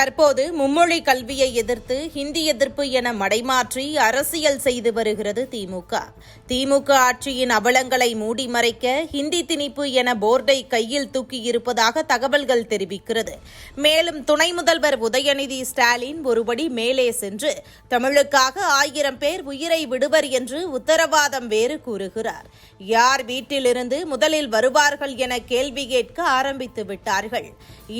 தற்போது மும்மொழி கல்வியை எதிர்த்து ஹிந்தி எதிர்ப்பு என மடைமாற்றி அரசியல் செய்து வருகிறது திமுக. திமுக ஆட்சியின் அவலங்களை மூடி மறைக்க ஹிந்தி திணிப்பு என போர்டை கையில் தூக்கியிருப்பதாக தகவல்கள் தெரிவிக்கிறது. மேலும் துணை முதல்வர் உதயநிதி ஸ்டாலின் ஒருபடி மேலே சென்று தமிழுக்காக ஆயிரம் பேர் உயிரை விடுவர் என்று உத்தரவாதம் வேறு கூறுகிறார். யார் வீட்டிலிருந்து முதலில் வருவார்கள் என கேள்வி கேட்க ஆரம்பித்து விட்டார்கள்.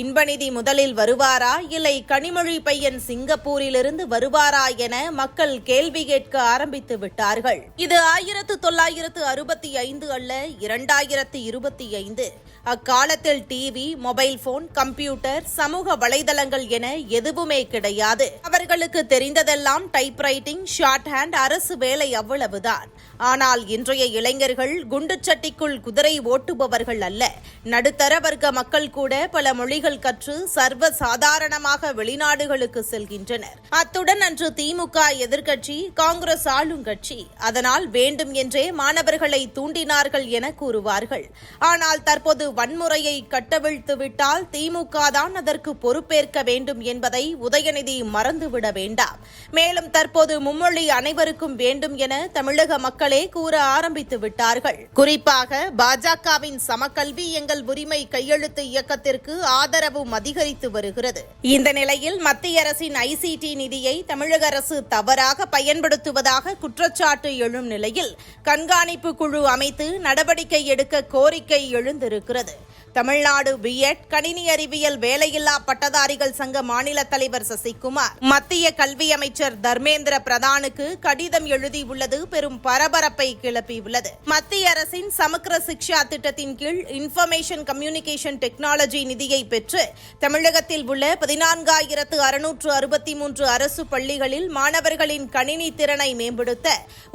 இன்பநிதி முதலில் வருவாரா இல்லை கனிமொழி பையன் சிங்கப்பூரிலிருந்து வருவாரா என மக்கள் கேள்வி கேட்க ஆரம்பித்து விட்டார்கள். இது ஆயிரத்து தொள்ளாயிரத்து அறுபத்தி ஐந்து அல்ல இரண்டாயிரத்து இருபத்தி ஐந்து. அக்காலத்தில் டிவி மொபைல் போன் கம்ப்யூட்டர் சமூக வலைதளங்கள் என எதுவுமே கிடையாது. அவர்களுக்கு தெரிந்ததெல்லாம் டைப்ரைட்டிங் ஷார்ட் ஹேண்ட் அரசு வேலை அவ்வளவுதான். ஆனால் இன்றைய இளைஞர்கள் குண்டுச்சட்டிக்குள் குதிரை ஓட்டுபவர்கள் அல்ல. நடுத்தர வர்க்க மக்கள் கூட பல மொழிகள் கற்று சர்வ சாதாரணமாக வெளிநாடுகளுக்கு செல்கின்றனர். அத்துடன் அன்று திமுக எதிர்க்கட்சி காங்கிரஸ் ஆளுங்கட்சி அதனால் வேண்டும் என்றே மாணவர்களை தூண்டினார்கள் என கூறுவார்கள். ஆனால் தற்போது வன்முறையை கட்டவிழ்த்துவிட்டால் திமுக தான் அதற்கு பொறுப்பேற்க வேண்டும் என்பதை உதயநிதி மறந்துவிட வேண்டாம். மேலும் தற்போது மும்மொழி அனைவருக்கும் வேண்டும் என தமிழக மக்களே கூற ஆரம்பித்து விட்டார்கள். குறிப்பாக பாஜகவின் சமக்கல்வி எங்கள் உரிமை கையெழுத்து இயக்கத்திற்கு ஆதரவும் அதிகரித்து வருகிறது. இந்த நிலையில் மத்திய அரசின் ஐசிடி நிதியை தமிழக அரசு தவறாக பயன்படுத்துவதாக குற்றச்சாட்டு எழும் நிலையில் கண்காணிப்பு குழு அமைத்து நடவடிக்கை எடுக்க கோரிக்கை எழுந்திருக்கிறது. தமிழ்நாடு பிஎட் கணினி அறிவியல் வேலையில்லா பட்டதாரிகள் சங்க மாநில தலைவர் சசிகுமார் மத்திய கல்வி அமைச்சர் தர்மேந்திர பிரதானுக்கு கடிதம் எழுதியுள்ளது பெரும் பரபரப்பை கிளப்பியுள்ளது. மத்திய அரசின் சமக்கர சிக்ஷா திட்டத்தின் கீழ் இன்ஃபர்மேஷன் கம்யூனிகேஷன் டெக்னாலஜி நிதியை பெற்று தமிழகத்தில் உள்ள பதினாறு பதினான்காயிரத்து அறுநூற்று அறுபத்தி மூன்று அரசு பள்ளிகளில் மாணவர்களின் கணினி திறனை மேம்படுத்த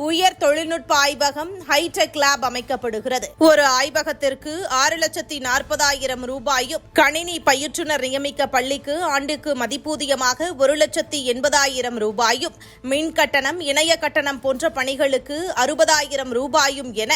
உயர் தொழில்நுட்ப ஆய்வகம் ஹைடெக் லேப் அமைக்கப்படுகிறது. ஒரு ஆய்வகத்திற்கு ஆறு லட்சத்தி நாற்பதாயிரம் ரூபாயும் கணினி பயிற்றுனர் நியமிக்க பள்ளிக்கு ஆண்டுக்கு மதிப்பூதியமாக ஒரு லட்சத்தி எண்பதாயிரம் ரூபாயும் மின் கட்டணம் இணைய கட்டணம் போன்ற பணிகளுக்கு அறுபதாயிரம் ரூபாயும் என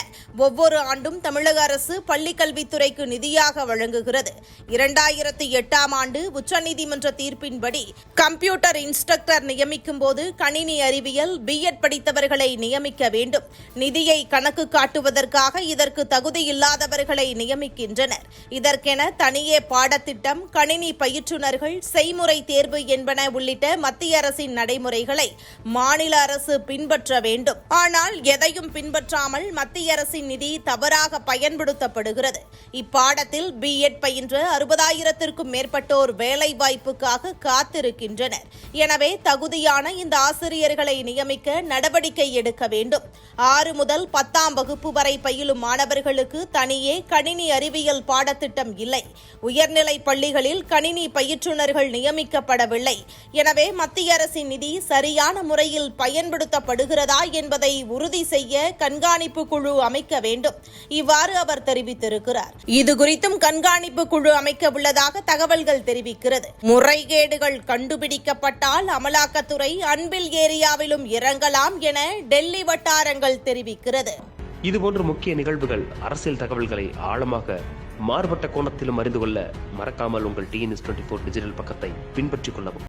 ஒவ்வொரு ஆண்டும் தமிழக அரசு பள்ளிக்கல்வித்துறைக்கு நிதியாக வழங்குகிறது. இரண்டாயிரத்தி எட்டாம் ஆண்டு உச்சநீதிமன்ற நீதிமன்ற தீர்ப்பின்படி கம்ப்யூட்டர் இன்ஸ்ட்ரக்டர் நியமிக்கும் போது கணினி அறிவியல் பிஎட் படித்தவர்களை நியமிக்க வேண்டும். நிதியை கணக்கு காட்டுவதற்காக இதற்கு தகுதியில்லாதவர்களை நியமிக்கின்றனர். இதற்கென தனியே பாடத்திட்டம் கணினி பயிற்றுநர்கள் செய்முறை தேர்வு என்பன உள்ளிட்ட மத்திய அரசின் நடைமுறைகளை மாநில அரசு பின்பற்ற வேண்டும். ஆனால் எதையும் பின்பற்றாமல் மத்திய அரசின் நிதி தவறாக பயன்படுத்தப்படுகிறது. இப்பாடத்தில் பிஎட் பயின்ற அறுபதாயிரத்திற்கும் மேற்பட்டோர் வேலை நியமனத்திற்காக காத்திருக்கின்றனர். எனவே தகுதியான இந்த ஆசிரியர்களை நியமிக்க நடவடிக்கை எடுக்க வேண்டும். ஆறு முதல் பத்தாம் வகுப்பு வரை பயிலும் மாணவர்களுக்கு தனியே கணினி அறிவியல் பாடத்திட்டம் இல்லை. உயர்நிலை பள்ளிகளில் கணினி பயிற்றுநர்கள் நியமிக்கப்படவில்லை. எனவே மத்திய அரசின் நிதி சரியான முறையில் பயன்படுத்தப்படுகிறதா என்பதை உறுதி செய்ய கண்காணிப்பு குழு அமைக்க வேண்டும். இவ்வாறு அவர் தெரிவித்திருக்கிறார். இதுகுறித்தும் கண்காணிப்பு குழு அமைக்க உள்ளதாக தகவல்கள் தெரிவிக்கிறது. முறை முறைகேடுகள் கண்டுபிடிக்கப்பட்டால் அமலாக்கத்துறை அன்பில் ஏரியாவிலும் இறங்கலாம் என டெல்லி வட்டாரங்கள் தெரிவிக்கிறது. இதுபோன்ற முக்கிய நிகழ்வுகள் அரசியல் தகவல்களை ஆழமாக மாறுபட்ட கோணத்திலும் அறிந்து கொள்ள மறக்காமல் உங்கள் டிஎன்எஸ் டுவெண்ட்டி ஃபோர் டிஜிட்டல் பக்கத்தை பின்பற்றிக் கொள்ளவும்.